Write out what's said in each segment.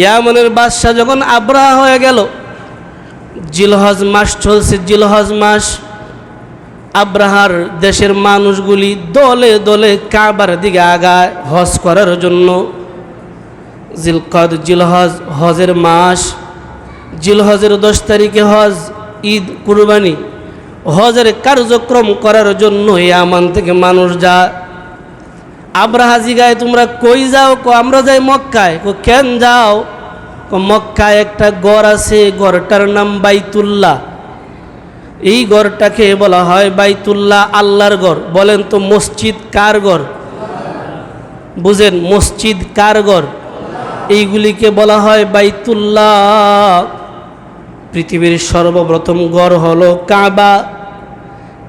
ইয়ামনের বাদশাহ যখন আব্রাহা হয়ে গেল, জিলহজ মাস চলছে, জিলহজ মাস, আব্রাহার দেশের মানুষগুলি দলে দলে কাবার দিকে আগায় হজ করার জন্য। জিলকদ জিলহজ হজের মাস, জিলহজের দশ তারিখে হজ, ঈদ, কুরবানি। হজের কার্যক্রম করার জন্য ইয়ামান থেকে মানুষ যায়। আব্রাহা জিগায় তোমরা কই যাও? কো আমরা যাই মক্কায়? কো কেন যাও? কো মক্কায় একটা গড় আছে, গড়টার নাম বাইতুল্লাহ। এই গড়টাকে বলা হয় বাইতুল্লাহ আল্লাহর গড়। বলেন তো মসজিদ কার গড়? বুঝেন, মসজিদ কার গড়? এইগুলিকে বলা হয় বাইতুল্লাহ। পৃথিবীর সর্বপ্রথম গড় হলো কাবা।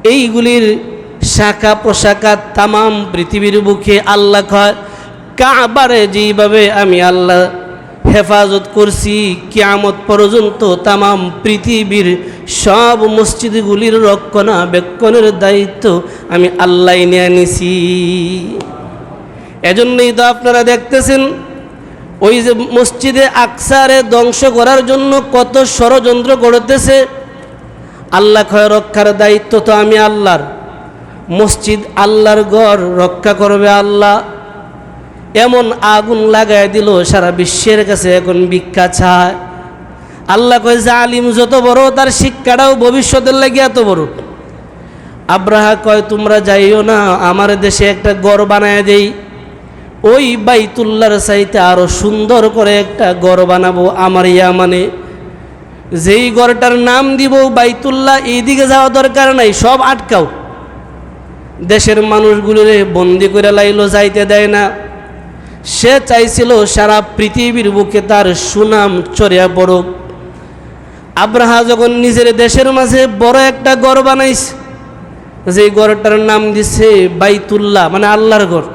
এইগুলির শাখা প্রশাখা তামাম পৃথিবীর বুকে আল্লাহ কয়, কাবারে যেইভাবে আমি আল্লাহ হেফাজত করছি, কিয়ামত পর্যন্ত তামাম পৃথিবীর সব মসজিদগুলির রক্ষণাবেক্ষণের দায়িত্ব আমি আল্লাহ নিয়ে নিছি। এজন্যই তো আপনারা দেখতেছেন, ওই যে মসজিদে আকসারে ধ্বংস করার জন্য কত ষড়যন্ত্র গড়তেছে আল্লাহ ক্ষয় রক্ষার দায়িত্ব তো আমি আল্লাহর। মসজিদ আল্লাহর ঘর রক্ষা করবে আল্লাহ। এমন আগুন লাগাই দিল সারা বিশ্বের কাছে, এখন ভিক্ষা চায়। আল্লাহ কয়, যে আলিম যত বড়, তার শিক্ষাটাও ভবিষ্যতের লাগে এত বড়। আব্রাহা কয়, তোমরা যাইও না, আমার দেশে একটা গড় বানায় দেই। ওই বাইতুল্লার চাইতে আরও সুন্দর করে একটা গড় বানাবো আমার ইয়া মানে যেই গড়টার নাম দিব বাইতুল্লাহ এইদিকে যাওয়া দরকার নাই, সব আটকাও। দেশের মানুষগুলোরে বন্দি করে লাইলো, যাইতে দেয় না। সে চাইছিল সারা পৃথিবীর বুকে তার সুনাম চড়িয়া পড়ুক। আব্রাহা যখন নিজের দেশের মাঝে বড় একটা গড় বানাইছে যে গড়টার নাম দিছে বাইতুল্লাহ মানে আল্লাহর গড়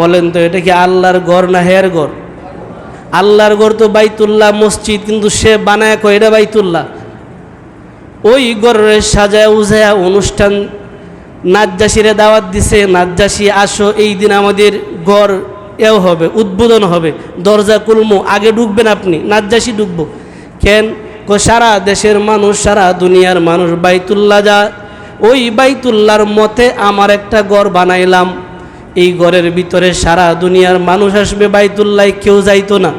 বলেন তো, এটা কি আল্লাহর গড় না হের গড় আল্লাহর গড় তো বাইতুল্লাহ মসজিদ, কিন্তু সে বানায় কয়, এটা বাইতুল্লাহ। ওই গড়ের সাজায় উজায়া অনুষ্ঠান নাজ্জাসিরে দাওয়াত দিছে নাজ্জাসি আসো, এই দিন আমাদের গড় এও হবে, উদ্বোধন হবে, দরজা কুলমো আগে ঢুকবেন আপনি নাজ্জাসি ঢুকবো। কেন? কো সারা দেশের মানুষ, সারা দুনিয়ার মানুষ বাইতুল্লা যা, ওই বাইতুল্লার মতে আমার একটা গড় বানাইলাম। এই ঘরের ভিতরে সারা দুনিয়ার মানুষ আসবে, বাইতুল্লাহ কেউ যাইতো না।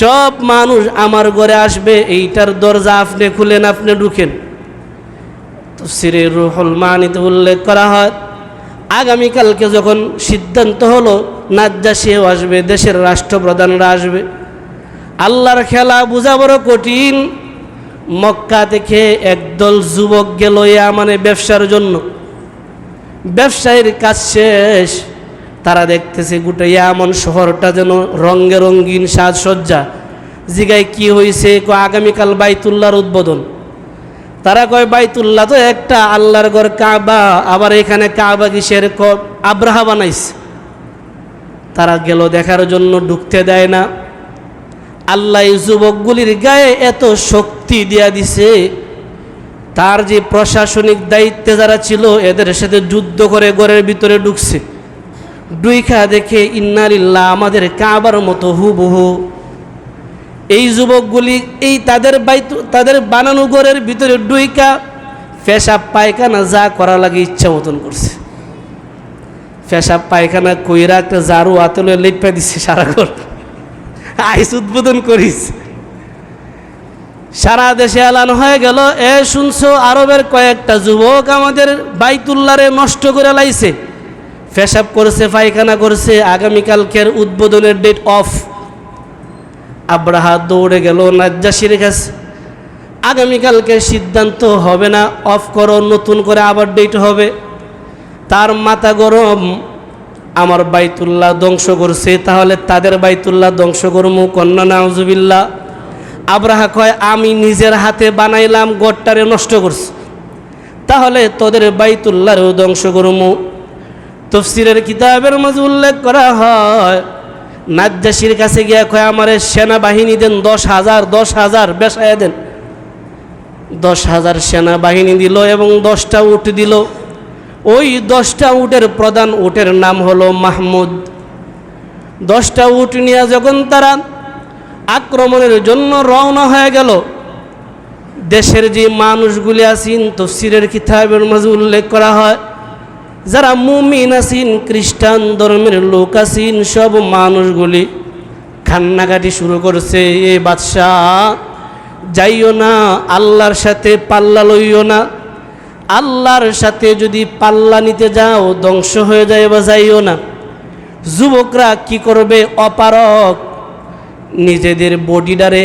সব মানুষ আমার ঘরে আসবে, এইটার দরজা আপনি খুলেন, আপনি ঢুকেন। তফসিরে রুহুল মানিতে উল্লেখ করা হয়, আগামীকালকে যখন সিদ্ধান্ত হলো নাজ্জাসিও আসবে, দেশের রাষ্ট্রপ্রধানরা আসবে, আল্লাহর খেলা বোঝা বড় কঠিন। মক্কা থেকে একদল যুবক গেল মানে ব্যবসার জন্য। ব্যবসায়ীর কাজ শেষ, তারা দেখতেছে গোটা এমন শহরটা যেন রঙে রঙিন সাজসজ্জা। জিগায় কি হয়েছে আগামীকাল বাইতুল্লাহর উদ্বোধন। তারা কয় বাইতুল্লাহ তো একটা আল্লাহর ঘর কাবা, আবার এখানে কাবা ক, আব্রাহা বানাইছে। তারা গেল দেখার জন্য, ঢুকতে দেয় না। আল্লাহ যুবকগুলির গায়ে এত শক্তি দিয়া দিছে। তার যে প্রশাসনিক দায়িত্বে যারা ছিল, এদের সাথে যুদ্ধ করে ঘরের ভিতরে ঢুকছে। ডুইখা দেখে, ইন্নালিল্লাহ, আমাদের কাবার মতো হুবহু এই যুবকগুলি এই তাদের তাদের বানানো ঘরের ভিতরে ডুইকা পেশাব পায়খানা যা করা লাগে ইচ্ছা মতন করছে। পেশাব পায়খানা কইরা একটা জারু আতলে লেপা দিচ্ছে সারা ঘর। আইস উদ্বোধন করিস। সারা দেশে এলান হয়ে গেল, এ শুনছো, আরবের কয়েকটা যুবক আমাদের বাইতুল্লারে নষ্ট করে লাইছে। পেশাব করছে, পায়খানা করছে, আগামীকালকের উদ্বোধনের ডেট অফ আব্রাহা দৌড়ে গেল নাজ্জাসির কাছে। আগামীকালকে সিদ্ধান্ত হবে না অফ করো, নতুন করে আবার ডেট হবে। তার মাথা গরম, আমার বাইতুল্লাহ ধ্বংস করছে, তাহলে তাদের বাইতুল্লাহ ধ্বংস করমু কন্যা, নাউজুবিল্লাহ। আব্রাহা কয়, আমি নিজের হাতে বানাইলাম গড়টারে নষ্ট করছি। তাহলে তোদের বাইতুল্লাহরেও ধ্বংস করমু। তফসিরের কিতাবের মাঝে উল্লেখ করা হয় নাজ্জাসির কাছে গিয়া কয়, আমার সেনাবাহিনী দেন, দশ হাজার দশ হাজার, বেসায় দেন। দশ হাজার সেনাবাহিনী দিল এবং দশটা উট দিল। ওই দশটা উটের প্রধান উটের নাম হলো মাহমুদ। দশটা উট নিয়ে যখন তারা আক্রমণের জন্য রওনা হয়ে গেল, দেশের যে মানুষগুলি আছেন, তফসিরের কিতাবের মাঝে উল্লেখ করা হয় যারা মুমিন আছেন, খ্রিস্টান ধর্মের লোক আছেন, সব মানুষগুলি খান্নাকাটি শুরু করছে, এ বাদশাহ, যাইও না, আল্লাহর সাথে পাল্লা লইও না। আল্লাহর সাথে যদি পাল্লা নিতে যাও, ধ্বংস হয়ে যায় বা যাইও না। যুবকরা কি করবে, অপারক? নিজেদের বডিডারে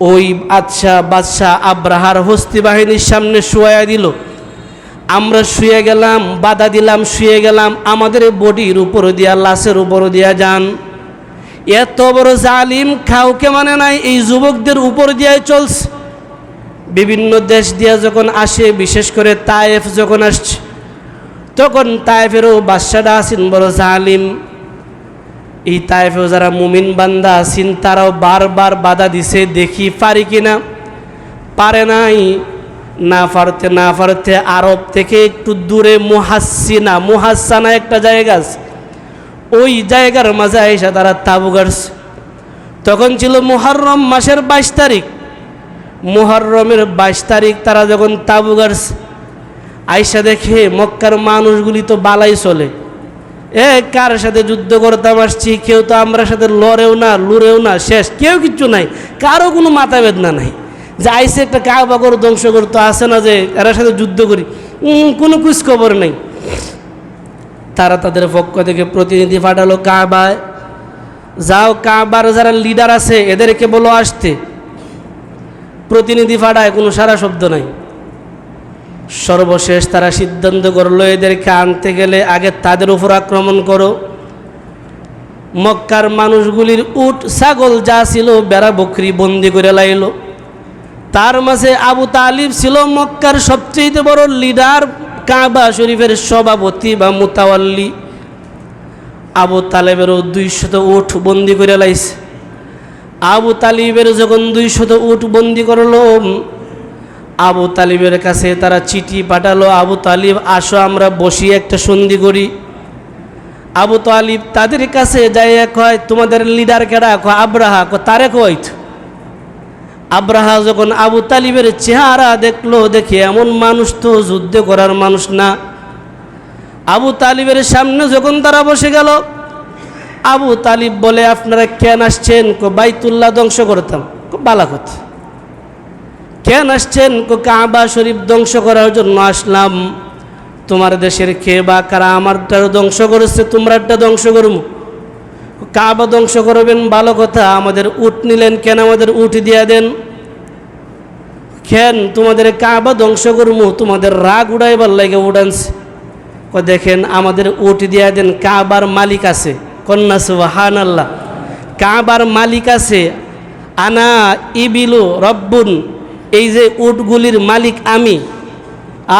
ওই আচ্ছা বাদশাহ আব্রাহার হস্তি বাহিনীর সামনে শুয়াইয়া দিল। আমরা শুয়ে গেলাম, বাধা দিলাম, শুয়ে গেলাম, আমাদের বডির উপর দিয়া, লাশের উপর দিয়া যান। এত বড় জালিম কাউকে মানে নাই, এই যুবকদের উপর দিয়ে চলছে। বিভিন্ন দেশ দিয়া যখন আসে, বিশেষ করে তায়েফ যখন আসছে, তখন তায়েফেরও বাদশাটা আছেন বড় জালিম। এই তায়েফেও যারা মুমিন বান্দা আছেন, তারাও বারবার বাধা দিছে, দেখি পারি কিনা? পারে নাই। না পারতে না পারতে আরব থেকে একটু দূরে মুহাসিনা, মুহাসানা একটা জায়গা আছে। ওই জায়গার মাঝে এসে তারা তাবু গাড়ছে। তখন ছিল মুহররম মাসের বাইশ তারিখ। মুহররমের বাইশ তারিখ তারা যখন তাবু গাড়ছে, আইসা দেখে মক্কার মানুষগুলি তো বালাই চলে। এ, কার সাথে যুদ্ধ করতাম আসছি? কেউ তো আমরা সাথে লড়েও না, লুড়েও না, শেষ, কেউ কিচ্ছু নাই, কারও কোনো মাথা বেদনা নাই। যে আইসে একটা কাবা করে ধ্বংস করতো আসে না যে এরা সাথে যুদ্ধ করি। কোনো খবর নেই। তারা তাদের পক্ষ থেকে প্রতিনিধি পাঠালো কাবায়। যাও কাবার যারা লিডার আছে, এদেরকে বলো আসতে। প্রতিনিধি পাঠায়, কোনো সারা শব্দ নাই। সর্বশেষ তারা সিদ্ধান্ত করল, এদেরকে আনতে গেলে আগে তাদের উপর আক্রমণ করো। মক্কার মানুষগুলির উট, ছাগল যা ছিল, বেড়া, বকরি বন্দি করে লাইল। তার মাঝে আবু তালিব ছিল মক্কার সবচেয়ে বড় লিডার, কাবা শরীফের সভাপতি বা মুতাওয়াল্লি। আবু তালেবেরও দুইশত উঠ বন্দি করে লাইছে। আবু তালিবের যখন দুইশত উঠ বন্দি করল, আবু তালিবের কাছে তারা চিঠি পাঠালো, আবু তালিব, আসো, আমরা বসি, একটা সন্ধি করি। আবু তালিব তাদের কাছে যাই কয়, তোমাদের লিডার কেডা? কয়, আব্রাহা। কয়, তারে কইত আব্রাহা যখন আবু তালিবের চেহারা দেখল, দেখে এমন মানুষ তো যুদ্ধ করার মানুষ না। আবু তালিবের সামনে যখন তারা বসে গেল, আবু তালিব বলে, আপনারা কেন আসছেন? কো বাইতুল্লাহ ধ্বংস করতাম। কো বালাকত কেন আসছেন? কো কাবা শরীফ ধ্বংস করার জন্য আসলাম। তোমার দেশের কে বা কারা আমারটার ধ্বংস করেছে তোমরাটা ধ্বংস করব কাবা ধ্বংস করবেন, ভালো কথা, আমাদের উট নিলেন, কেন আমাদের উট দিয়া দেন? খেন তোমাদের কাবা ধ্বংস করব? তোমাদের রাগ উড়াইবার লাগে উড়ানছে ক দেখেন, আমাদের উট দিয়া দেন, কাবার মালিক আছে। কন্যা সুবাহান আল্লাহ কাবার মালিক আছে। আনা ইবিলু রব্বুন, এই যে উটগুলির মালিক আমি।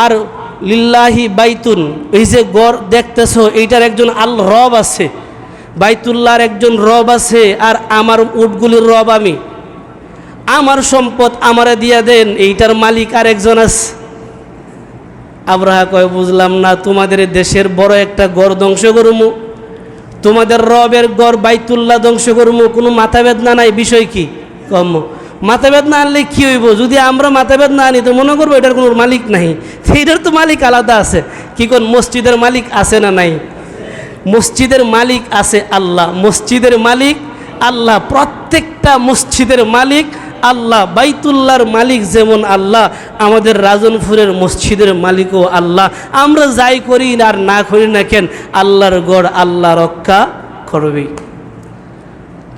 আর লিল্লাহি বাইতুন, এই যে গড় দেখতেছ, এইটার একজন আল রব আছে। বাইতুল্লাহর একজন রব আছে আর আমার উটগুলির রব আমি। আমার সম্পদ আমারে দিয়া দেন, এইটার মালিক আর একজন আছে। আব্রাহা কয়, বুঝলাম না, তোমাদের দেশের বড় একটা গড় ধ্বংস করমু। তোমাদের রবের গড় বাইতুল্লাহ ধ্বংস করমু। কোনো মাথা বেদনা নাই, বিষয় কি? কম। মাথা বেদনা আনলে কি হইব? যদি আমরা মাথা বেদনা আনি, তো মনে করব এটার কোনো মালিক নাই। সেইটার তো মালিক আলাদা আছে। কি কোন মসজিদের মালিক আছে না নাই? মসজিদের মালিক আছে আল্লাহ। মসজিদের মালিক, আল্লাহ। প্রত্যেকটা মসজিদের মালিক, আল্লাহ। বাইতুল্লাহর মালিক যেমন আল্লাহ, আমাদের রাজনপুরের মসজিদের মালিকও আল্লাহ। আমরা যাই করি আর না করি না কেন, আল্লাহর গড় আল্লাহ রক্ষা করবে।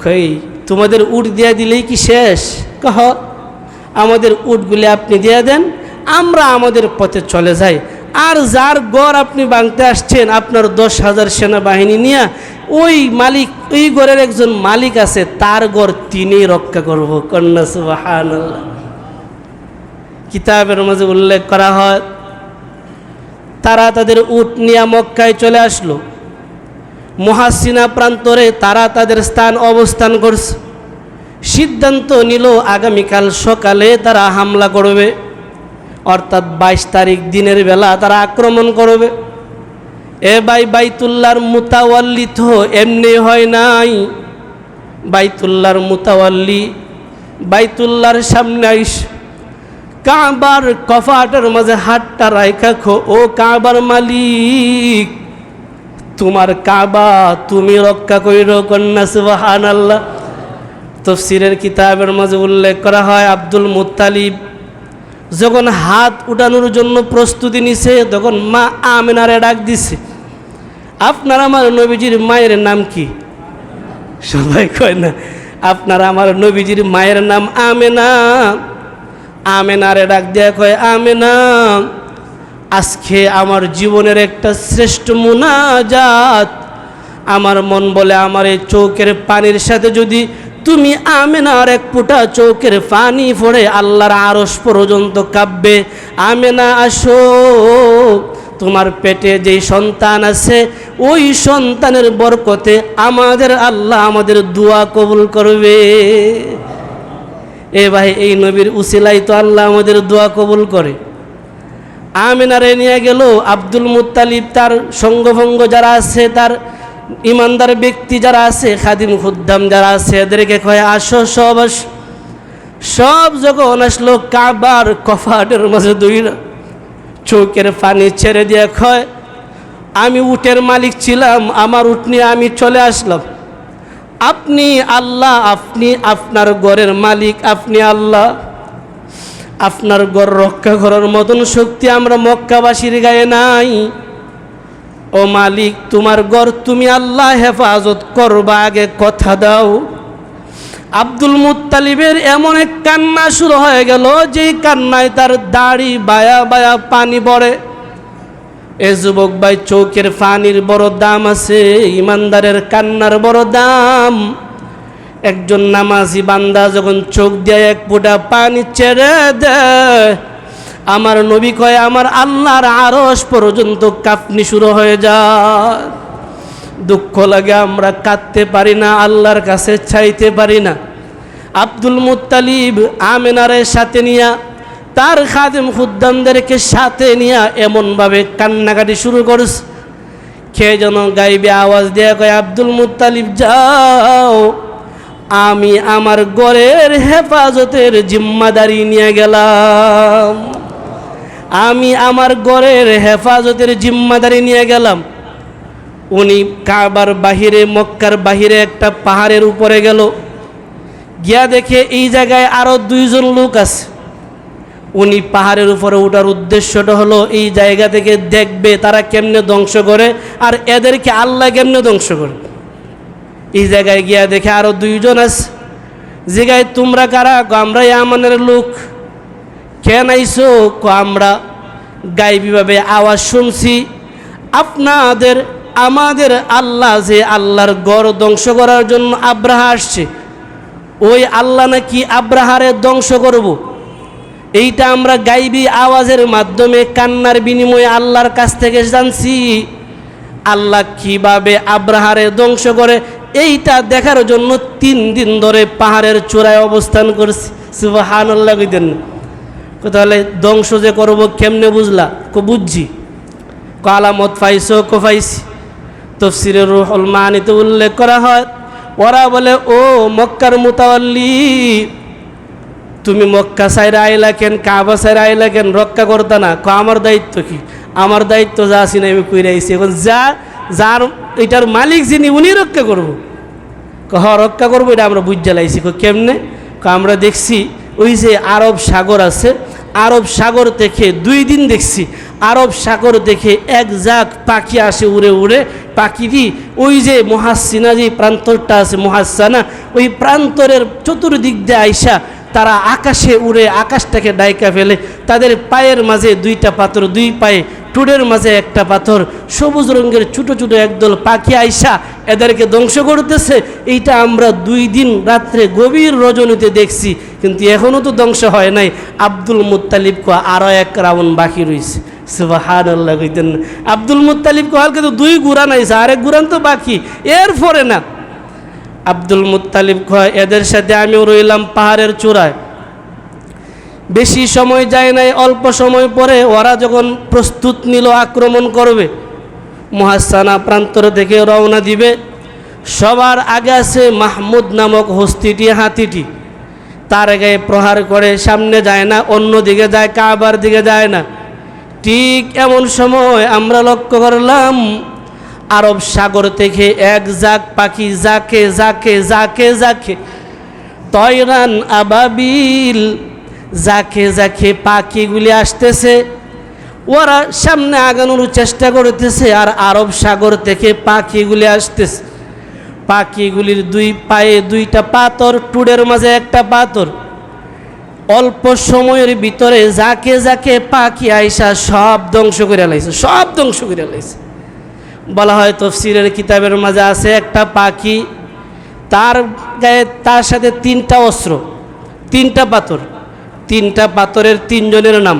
কই, তোমাদের উট দিয়া দিলেই কি শেষ? কহ, আমাদের উটগুলি আপনি দিয়ে দেন, আমরা আমাদের পথে চলে যাই। আর যার গড় আপনি বাংতে আসছেন, আপনার দশ হাজার সেনাবাহিনী নিয়ে, ওই মালিক, ওই গড়ের একজন মালিক আছে, তার গড় তিনি রক্ষা করব। কন্যা সুবাহান কিতাবের মাঝে উল্লেখ করা হয়, তারা তাদের উট নিয়ে মক্কায় চলে আসলো। মহাসিনা প্রান্তরে তারা তাদের স্থান অবস্থান করছে। সিদ্ধান্ত নিল, আগামীকাল সকালে তারা হামলা করবে। অর্থাৎ বাইশ তারিখ দিনের বেলা তারা আক্রমণ করবে। এ বাই বাইতুল্লার মুতাওয়াল্লি তো এমনি হয় নাই। বাইতুল্লার মুতাওয়াল্লি, বাইতুল্লাহর সামনে আইস। কাবার কফাটের মাঝে হাতটা রাইখা খো, ও কাবার মালিক, তোমার কাবা তুমি রক্ষা কইর কন্যা আল্লাহ তফসিরের কিতাবের মাঝে উল্লেখ করা হয় আব্দুল মুত্তালিব। যখন হাত উঠানোর জন্য প্রস্তুতি নিছে, তখন মা আমেনারে ডাক দিছে, আপনার আমার নবীজির মায়ের নাম কি? সবাই কয়, না, আপনার আমার নবীজির মায়ের নাম আমেনা। আমেনারে ডাক দেয়া কয়, আমেনা, আজকে আমার জীবনের একটা শ্রেষ্ঠ মুনাজাত। আমার মন বলে আমার এই চৌকের পানির সাথে যদি তুমি আমেনার এক ফুটা চৌকের পানি পড়ে আল্লাহর আরস পর্যন্ত কাব্যে আমেনা, আসো। তোমার পেটে যেই সন্তান আছে, ওই সন্তানের বরকতে আমাদের আল্লাহ আমাদের দোয়া কবুল করবে। এ ভাই, এই নবীর উসিলাই তো আল্লাহ আমাদের দোয়া কবুল করে। আমিনারে নিয়ে গেল আব্দুল মুত্তালিব, তার সঙ্গভঙ্গ যারা আছে, তার ইমানদার ব্যক্তি যারা আছে, খাদিম খুদ্দাম যারা আছে, এদেরকে কয়, আসো সব সব যখন আসলো, কাবার কফাটের মাঝে দুইরা চৌকের পানি ছেড়ে দিয়ে কয়, আমি উটের মালিক ছিলাম, আমার উট নিয়ে আমি চলে আসলাম। আপনি আল্লাহ, আপনি আপনার ঘরের মালিক, আপনি আল্লাহ। আপনার ঘর রক্ষা করার মতন শক্তি আমরা মক্কাবাসীর গায়ে নাই। ও মালিক, তোমার ঘর তুমি আল্লাহ হেফাজত করবা। আগে কথা দাও। আব্দুল মুত্তালিবের এমন এক কান্না শুরু হয়ে গেল, যেই কান্নায় তার দাড়ি বায়া বায়া পানি পড়ে। এ যুবক ভাই চৌকের পানির বড় দাম আছে, ইমানদারের কান্নার বড় দাম। একজন নামাজি বান্দা যখন চোখ দিয়ে এক ফোঁটা পানি ছেড়ে দেয় আমার নবী কয়, আমার আল্লাহর আরস পর্যন্ত কাঁপনি শুরু হয়ে যায়। দুঃখ লাগে, আমরা কাঁদতে পারি না, আল্লাহর কাছে চাইতে পারি না। আব্দুল মুতালিব আমেনারের সাথে নিয়া, তার খাদেম খুদ্দামদেরকে সাথে নিয়া এমনভাবে কান্নাকাটি শুরু করেছে। খেয়ে যেন গাইবে আওয়াজ দেয়া কয়, আব্দুল মুতালিব যাও। আমি আমার গড়ের হেফাজতের জিম্মাদারি নিয়ে গেলাম। আমি আমার গড়ের হেফাজতের জিম্মাদারি নিয়ে গেলাম। উনি কাবার বাহিরে, মক্কার বাহিরে একটা পাহাড়ের উপরে গেল। গিয়া দেখে এই জায়গায় আরও দুইজন লোক আছে। উনি পাহাড়ের উপরে ওঠার উদ্দেশ্যটা হলো, এই জায়গা থেকে দেখবে তারা কেমনে ধ্বংস করে আর এদেরকে আল্লাহ কেমনে ধ্বংস করে। এই জায়গায় গিয়া দেখে আরও দুইজন আছে। জায়গায় তোমরা কারা কো আমরা আমানের লোক। কেন আইসো? আমরা গাইবিভাবে আওয়াজ শুনছি। আপনাদের, আমাদের আল্লাহ যে আল্লাহর গড় ধ্বংস করার জন্য আব্রাহা আসছে, ওই আল্লাহ নাকি আব্রাহারে ধ্বংস করব। এইটা আমরা গাইবি আওয়াজের মাধ্যমে কান্নার বিনিময়ে আল্লাহর কাছ থেকে জানছি। আল্লাহ কীভাবে আব্রাহারে ধ্বংস করে, এইটা দেখার জন্য তিন দিন ধরে পাহাড়ের চূড়ায় অবস্থান করছি। সুবাহান আল্লাহ তাহলে ধ্বংস যে করব কেমনে বুঝলা? কো বুঝছি। ক আলামত পাইছো, কো পাইছি। তফসিরের রুহুল মানিতে উল্লেখ করা হয়, ওরা বলে, ও মক্কার মুতাওয়াল্লি তুমি মক্কা সাইরা আইলা কেন, কাবা সাইরা আইলা কেন, রক্ষা করতা না? ক, আমার দায়িত্ব কি? আমার দায়িত্ব যা আছি না আমি কইরা আইছি। এখন যা, যার, এটার মালিক যিনি, উনি রক্ষা করব। হ রক্ষা করব, এটা আমরা বুঝ জ্বালাইছি কেমনে? ক, আমরা দেখছি, ওই যে আরব সাগর আছে আরব সাগর দেখে দুই দিন দেখছি। আরব সাগর দেখে এক জাক পাখি আসে উড়ে উড়ে। পাখিটি ওই যে মহাসিনা যে প্রান্তরটা আছে মহাসানা। ওই প্রান্তরের চতুর্দিক দিয়ে আইসা তারা আকাশে উড়ে আকাশটাকে ডাইকা ফেলে। তাদের পায়ের মাঝে দুইটা পাথর, দুই পায়ে টুডের মাঝে একটা পাথর। সবুজ রঙের ছোটো ছোটো একদল পাখি আইসা এদেরকে ধ্বংস করতেছে। এইটা আমরা দুই দিন রাত্রে গভীর রজনীতে দেখছি, কিন্তু এখনও তো ধ্বংস হয় নাই। আব্দুল মুত্তালিব কো আরও এক রাউন্ড বাকি রয়েছে সুবাহান আল্লাহ কইতেন। আব্দুল মুত্তালিব কো হালকে তো দুই গুড়ান আইসা, আরেক গুড়ান তো বাকি। এর পরে না আব্দুল মুত্তালিব কয়, এদের সাথে আমিও রইলাম পাহাড়ের চূড়ায়। বেশি সময় যায় নাই, অল্প সময় পরে ওরা যখন প্রস্তুত নিল, আক্রমণ করবে মহাসানা প্রান্তর থেকে রওনা দিবে। সবার আগে আছে মাহমুদ নামক হস্তিটি, হাতিটি। তার গায়ে প্রহার করে, সামনে যায় না, অন্য দিকে যায়, কাবার দিকে যায় না। ঠিক এমন সময় আমরা লক্ষ্য করলাম আরব সাগর থেকে এক জাক পাখি যাকে যাকে যাকে যাকে। তয়রান আবাবিল, যাকে যাকে পাখিগুলি আসতেছে। ওরা সামনে আগানোর চেষ্টা করতেছে আর আরব সাগর থেকে পাখিগুলি আসতেছে। পাখিগুলির দুই পায়ে দুইটা পাথর, টুডের মাঝে একটা পাথর। অল্প সময়ের ভিতরে যাকে যাকে পাখি আইসা সব ধ্বংস করে লাইছে, সব ধ্বংস করে লাইছে। বলা হয় তফসিরের কিতাবের মাঝে আছে একটা পাখি, তার গায়ে, তার সাথে তিনটা অস্ত্র, তিনটা পাথর, তিনটা পাথরের তিনজনের নাম।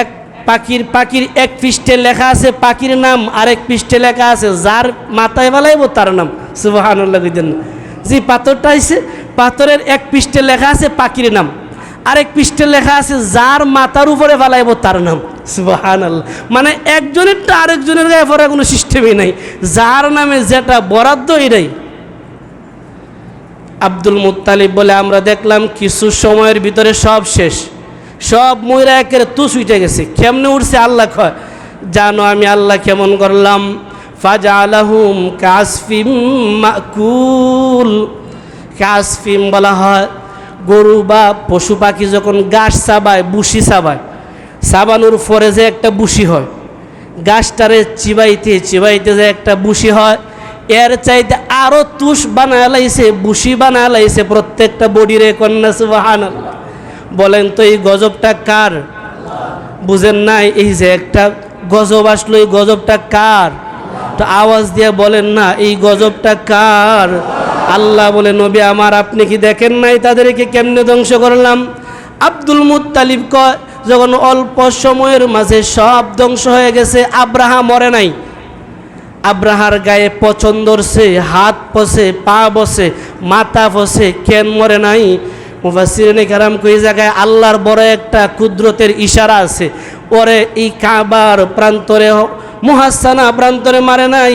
এক পাখির পাখির এক পৃষ্ঠে লেখা আছে পাখির নাম, আরেক পৃষ্ঠে লেখা আছে যার মাথায় বেলাইব তার নাম, সুবাহানুল্লাহ যে পাথরটা আছে পাথরের এক পৃষ্ঠে লেখা আছে পাখির নাম। আরেক পৃষ্ঠে লেখা আছে, যার মাথার উপরে ফেলাইব তার নাম। সুবাহান মানে একজনেরটা আরেকজনের গায়ে পড়া কোনো সিস্টেমই নাই। যার নামে যেটা বরাদ্দ এটাই। আব্দুল মুত্তালিব বলে, আমরা দেখলাম কিছু সময়ের ভিতরে সব শেষ। সব ময়রা একের তুস উঠে গেছে। কেমনে উঠছে আল্লাহ কয়, জানো আমি আল্লাহ কেমন করলাম? ফাজা আলাহুম কাসফিম মাকুল। কাসফিম বলা হয় গরু বা পশু পাখি যখন গাছ চাবায় বুসি চাবায়, চাবানোর পরে যে একটা বুসি হয়, গাছটারে চিবাইতে চিবাইতে যে একটা বুসি হয়, এর চাইতে আরও তুষ বানায় লাইছে বুসি বানায় লাইছে প্রত্যেকটা বডিরে কন্যা সুবাহান বলেন তো এই গজবটা কার? বুঝেন নাই, এই যে একটা গজব আসলো, এই গজবটা কার? তো আওয়াজ দিয়ে বলেন না, এই গজবটা কার? আল্লাহ বলে, নবী, আমার আপনি কি দেখেন নাই? তাদেরকে কেমনে ধ্বংস করলাম? আব্দুল মুত্তালিব কয়, যখন অল্প সময়ের মাঝে সব ধ্বংস হয়ে গেছে আব্রাহা মরে নাই। আব্রাহার গায়ে পছন্দরছে হাত পসে পা বসে মাথা বসে কেন মরে নাই? মুফাসিরিনে কারাম কই জায়গায় আল্লাহর বড় একটা কুদরতের ইশারা আছে। ওরে এই কাবার প্রান্তরে, মুহাসানা প্রান্তরে মারে নাই।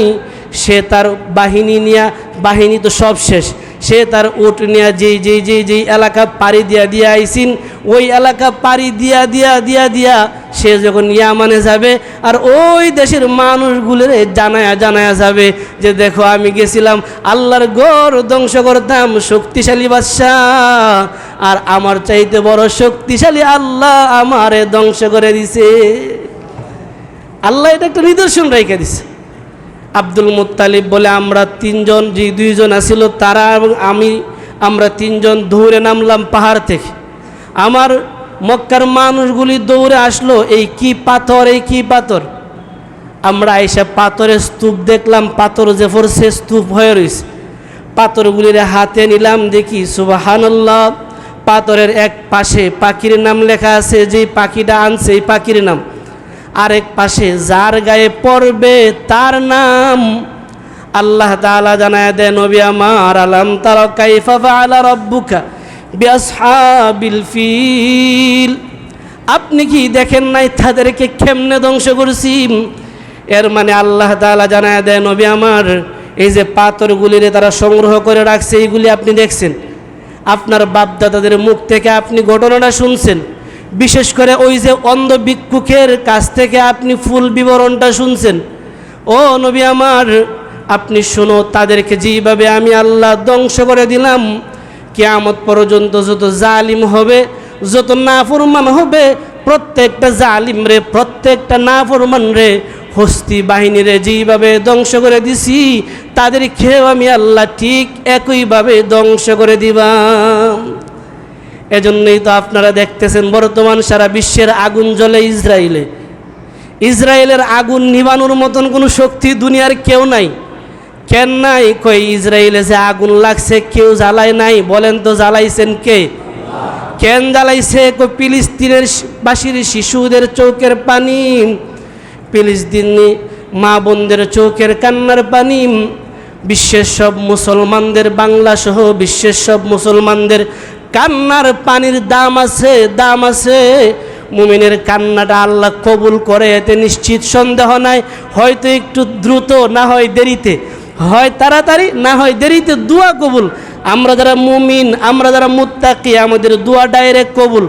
সে তার বাহিনী নিয়া, বাহিনী তো সব শেষ। সে তার উট নিয়া যেই যেই যেই যেই এলাকা পাড়ি দিয়া দিয়া আইসিন, ওই এলাকা পাড়ি দিয়া দিয়া দিয়া দিয়া সে যখন ইয়ামানে যাবে, আর ওই দেশের মানুষগুলোর জানায়া জানায়া যাবে যে দেখো আমি গেছিলাম আল্লাহর গড় ধ্বংস করতাম, শক্তিশালী বাদশাহ। আর আমার চাইতে বড় শক্তিশালী আল্লাহ আমারে ধ্বংস করে দিছে। আল্লাহ এটা একটা নিদর্শন রেখে দিছে। আব্দুল মুত্তালিব বলে, আমরা তিনজন, যে দুইজন আছিল তারা এবং আমি, আমরা তিনজন দৌড়ে নামলাম পাহাড় থেকে। আমার মক্কার মানুষগুলি দৌড়ে আসলো, এই কি পাথর, এই কি পাথর? আমরা এসে পাথরের স্তূপ দেখলাম, পাথর যে সে স্তূপ হয়ে রয়েছে পাথরগুলির হাতে নিলাম, দেখি সুবাহান্লাহ পাথরের এক পাশে পাখির নাম লেখা আছে, যেই পাখিটা আনছে, এই পাখির নাম। আরেক পাশে যার গায়ে পড়বে তার নাম আল্লাহ তাআলা জানায় দেন নবী আমার, আলাম তারা কাইফা রাব্বুকা বিআসহাবিল ফিল। আপনি কি দেখেন নাই তাদেরকে কেমনে ধ্বংস করছি? এর মানে আল্লাহ তাআলা জানায় দেয়, নবী আমার, এই যে পাথরগুলিরে তারা সংগ্রহ করে রাখছে, এইগুলি আপনি দেখছেন? আপনার বাপদাদাদের মুখ থেকে আপনি ঘটনাটা শুনছেন? বিশেষ করে ওই যে অন্ধ ভিক্ষুকের কাছ থেকে আপনি ফুল বিবরণটা শুনছেন। ও নবী আমার, আপনি শোনো, তাদেরকে যেইভাবে আমি আল্লাহ ধ্বংস করে দিলাম, কেয়ামত পর্যন্ত যত জালিম হবে, যত নাফরমান হবে, প্রত্যেকটা জালিম রে, প্রত্যেকটা নাফরমান রে, হস্তি বাহিনী রে যেইভাবে ধ্বংস করে দিছি, তাদের খেয়েও আমি আল্লাহ ঠিক একইভাবে ধ্বংস করে দিবাম। এজন্যই তো আপনারা দেখতেছেন, বর্তমান সারা বিশ্বের আগুন জ্বলে ইসরায়েলে। ইসরায়েলের আগুন নিবানোর মতন কোনো শক্তি দুনিয়ার কেউ নাই। কেন নাই? কই, ইসরায়েলে যে আগুন লাগছে, কেউ জ্বালায় নাই। বলেন তো, জ্বালাইছেন কে? কেন জ্বালাইছে? কই, ফিলিস্তিনের বাসির শিশুদের চৌকের পানি। ফিলিস্তিনি মা বোনদের চৌকের কান্নার পানি। বিশ্বের সব মুসলমানদের বাংলা সহ বিশ্বের সব মুসলমানদের কান্নার পানির দাম আছে দাম আছে। মুমিনের কান্নাটা আল্লাহ কবুল করে, এতে নিশ্চিত সন্দেহ নাই। হয়তো একটু দ্রুত, না হয় দেরিতে। হয় তাড়াতাড়ি, না হয় দেরিতে দোয়া কবুল। আমরা যারা মুমিন, আমরা যারা মুত্তাকি, আমাদের দোয়া ডাইরেক্ট কবুল।